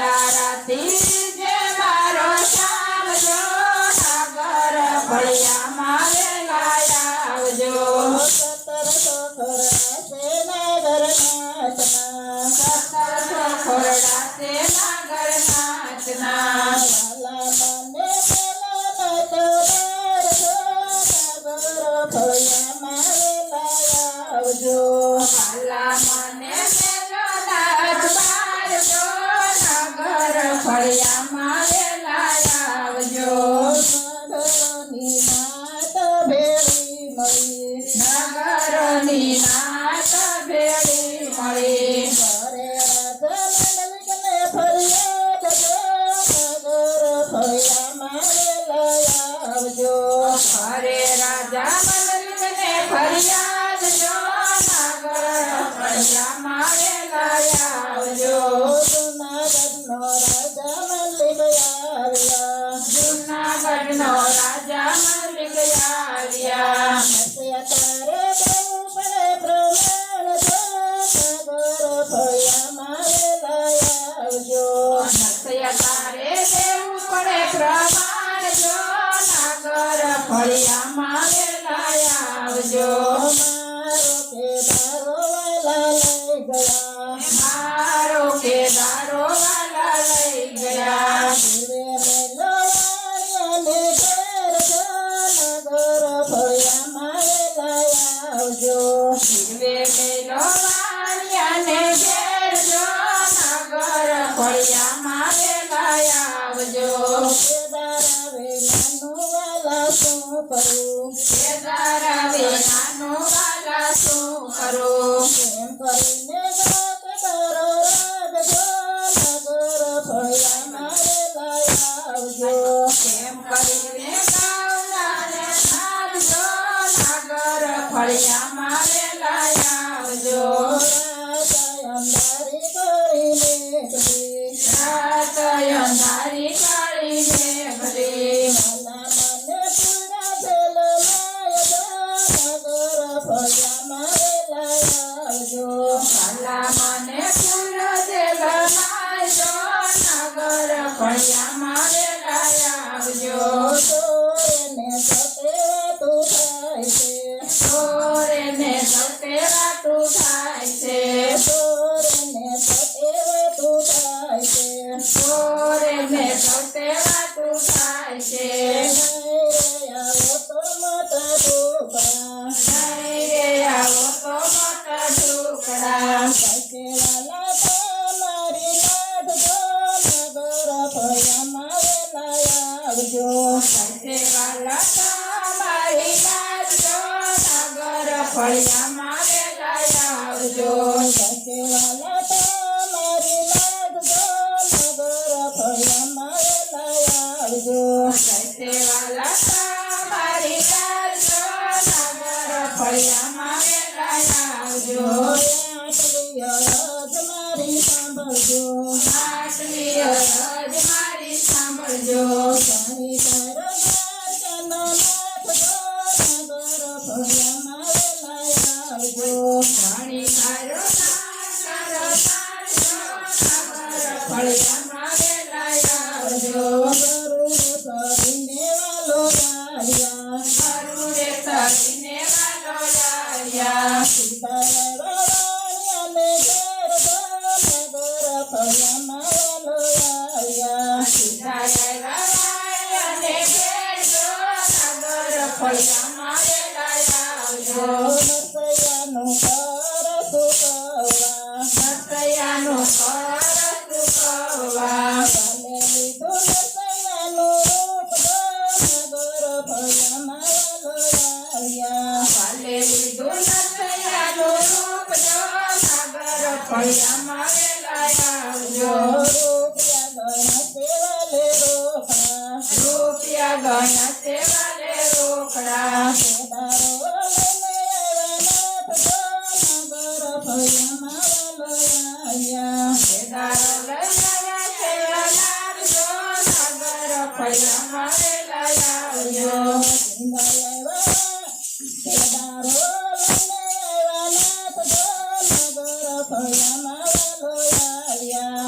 તારાથી આવજો. હાલા મને મેળાજ પાડજો મારે લાયાવજો નગરની મળી. નગરની નાત ભેળી ઘરે રાત મંડલિકને ફરિયાદ જો નગર ફળિયા મારે લાયાવજો હરે રાજા મંડલિકને ફરિયાદ જો પ્રમાણ જો નાગર ફળિયામાં વેલાય મારો કે તારો વેલા Llama Olhar પાણી સારો સારો સારો ફળિયા મારે લાયા જો નું કર સુકવા નતયા નું કર સુકવા ભલે લીધું નતયા નું રૂપ ગણ ગોર ભયા મારા ગોરાયા ભલે લીધું નતયા રોકડા.